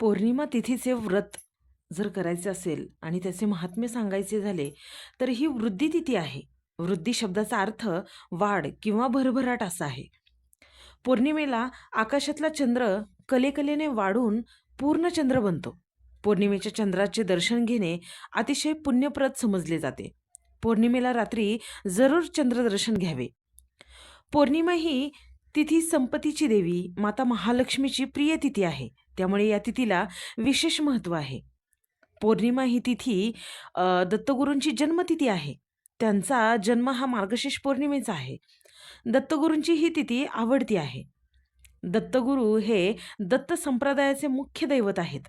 पौर्णिमा तिथीचे व्रत जर करायचे असेल आणि त्याचे महात्म्य सांगायचे झाले तर ही वृद्धी तिथी आहे. वृद्धी शब्दाचा अर्थ वाढ किंवा भरभराट असा आहे. पौर्णिमेला आकाशातला चंद्र कलेकलेने वाढून पूर्ण चंद्र बनतो. पौर्णिमेच्या चंद्राचे दर्शन घेणे अतिशय पुण्यप्रद समजले जाते. पौर्णिमेला रात्री जरूर चंद्रदर्शन घ्यावे. पौर्णिमा ही तिथी संपत्तीची देवी माता महालक्ष्मीची प्रिय तिथी आहे. त्यामुळे या तिथीला विशेष महत्त्व आहे. पौर्णिमा ही तिथी दत्तगुरूंची जन्मतिथी आहे. त्यांचा जन्म हा मार्गशीर्ष पौर्णिमेचा आहे. दत्तगुरूंची ही तिथी आवडती आहे. दत्तगुरू हे दत्त संप्रदायाचे मुख्य दैवत आहेत.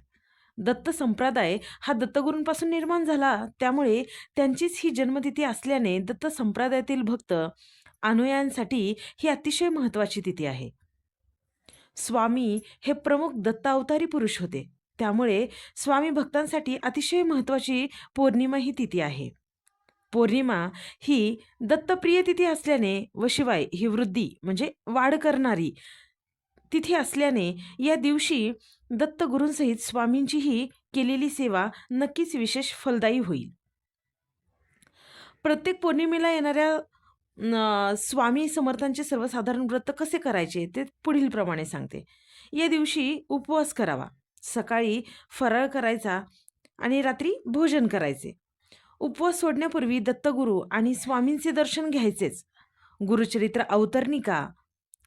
दत्त संप्रदाय हा दत्तगुरूंपासून निर्माण झाला. त्यामुळे त्यांचीच ही जन्मतिथी असल्याने दत्त संप्रदायातील भक्त अनुयायांसाठी ही अतिशय महत्त्वाची तिथी आहे. स्वामी हे प्रमुख दत्तावतारी पुरुष होते. त्यामुळे स्वामी भक्तांसाठी अतिशय महत्त्वाची पौर्णिमा ही तिथी आहे. पौर्णिमा ही दत्तप्रिय तिथी असल्याने व शिवाय ही वृद्धी म्हणजे वाढ करणारी तिथी असल्याने या दिवशी दत्तगुरूंसहित स्वामींचीही केलेली सेवा नक्कीच विशेष फलदायी होईल. प्रत्येक पौर्णिमेला येणाऱ्या स्वामी समर्थांचे सर्वसाधारण व्रत कसे करायचे ते पुढील प्रमाणे सांगते. या दिवशी उपवास करावा. सकाळी फराळ करायचा आणि रात्री भोजन करायचे. उपवास सोडण्यापूर्वी दत्तगुरू आणि स्वामींचे दर्शन घ्यायचेच. गुरुचरित्र अवतरणिका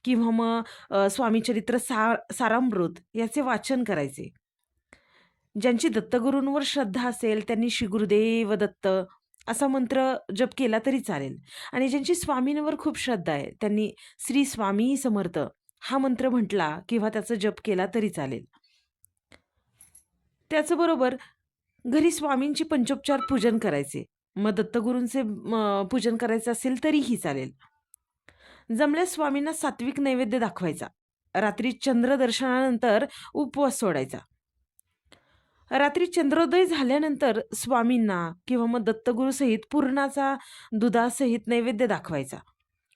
किंवा मग स्वामीचरित्र सा सारामृत याचे वाचन करायचे. ज्यांची दत्तगुरूंवर श्रद्धा असेल त्यांनी श्री गुरुदेव दत्त असा मंत्र जप केला तरी चालेल. आणि ज्यांची स्वामींवर खूप श्रद्धा आहे त्यांनी श्री स्वामी समर्थ हा मंत्र म्हटला किंवा त्याचा जप केला तरी चालेल. त्याचबरोबर घरी स्वामींची पंचोपचार पूजन करायचे. मग दत्तगुरूंचे पूजन करायचं असेल तरीही चालेल. जमल्यास स्वामींना सात्विक नैवेद्य दाखवायचा. रात्री चंद्रदर्शनानंतर उपवास सोडायचा. रात्री चंद्रोदय झाल्यानंतर स्वामींना किंवा मग दत्तगुरूसहित पूर्णाचा दुधासहित नैवेद्य दाखवायचा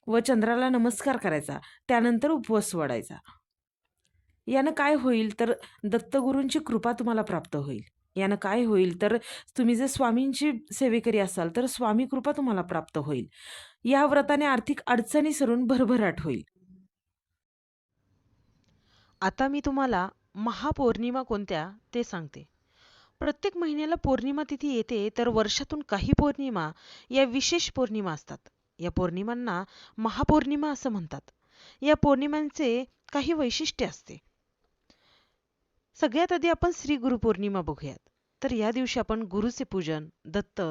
व चंद्राला नमस्कार करायचा त्यानंतर उपवास सोडायचा. यानं काय होईल तर दत्तगुरूंची कृपा तुम्हाला प्राप्त होईल. यानं काय होईल तर तुम्ही जर स्वामींची सेवेकरी असाल तर स्वामी कृपा तुम्हाला प्राप्त होईल. या व्रताने आर्थिक अडचणी सरून भरभराट होईल. आता मी तुम्हाला महापौर्णिमा कोणत्या ते सांगते. प्रत्येक महिन्याला पौर्णिमा तिथी येते तर वर्षातून काही पौर्णिमा या विशेष पौर्णिमा असतात. या पौर्णिमांना महापौर्णिमा असं म्हणतात. या पौर्णिमांचे काही वैशिष्ट्य असते. सगळ्यात आधी आपण श्री गुरुपौर्णिमा बघूयात. तर या दिवशी आपण गुरुचे पूजन दत्त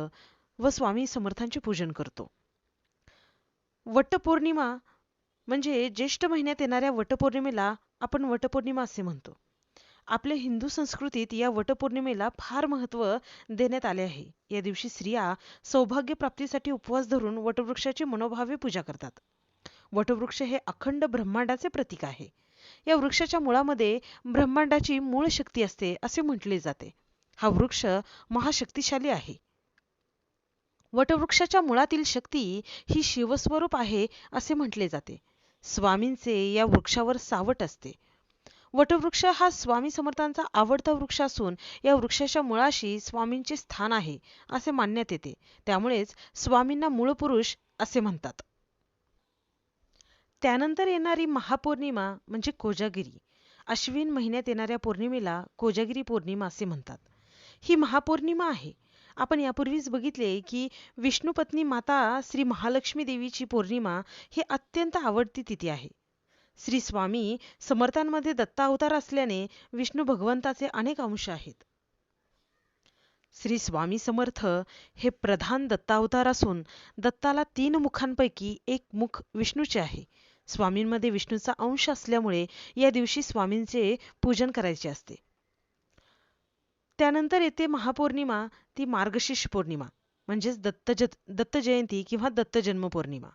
व स्वामी समर्थांचे पूजन करतो. वटपौर्णिमा म्हणजे ज्येष्ठ महिन्यात येणाऱ्या वटपौर्णिमेला आपण वटपौर्णिमा असे म्हणतो. आपल्या हिंदू संस्कृतीत या वटपौर्णिमेला फार महत्त्व देण्यात आले आहे. या दिवशी स्त्रिया सौभाग्य प्राप्तीसाठी उपवास धरून वटवृक्षाची मनोभावे पूजा करतात. वटवृक्ष हे अखंड ब्रह्मांडाचे प्रतीक आहे. या वृक्षाच्या मुळामध्ये ब्रह्मांडाची मूळ शक्ती असते असे म्हटले जाते. हा वृक्ष महाशक्तिशाली आहे. वटवृक्षाच्या मुळातील शक्ती ही शिवस्वरूप आहे असे म्हटले जाते. स्वामींचे या वृक्षावर सावट असते. वटवृक्ष हा स्वामी समर्थांचा आवडता वृक्ष असून या वृक्षाच्या मुळाशी स्वामींचे स्थान आहे असे मानण्यात येते. त्यामुळेच स्वामींना मूळ पुरुष असे म्हणतात. त्यानंतर येणारी महापौर्णिमा म्हणजे कोजागिरी. अश्विन महिन्यात येणाऱ्या पौर्णिमेला कोजागिरी पौर्णिमा असे म्हणतात. ही महापौर्णिमा आहे. आपण यापूर्वीच बघितले की विष्णुपत्नी माता श्री महालक्ष्मी देवीची पौर्णिमा ही अत्यंत आवडती तिथी आहे. श्री स्वामी समर्थांमध्ये दत्तावतार असल्याने विष्णू भगवंताचे अनेक अंश आहेत. श्री स्वामी समर्थ हे प्रधान दत्तावतार असून दत्ताला तीन मुखांपैकी एक मुख विष्णूचे आहे. स्वामींमध्ये विष्णूचा अंश असल्यामुळे या दिवशी स्वामींचे पूजन करायचे असते. त्यानंतर येते महापौर्णिमा ती मार्गशीर्ष पौर्णिमा म्हणजेच दत्त ज दत्त जयंती किंवा दत्त जन्म पौर्णिमा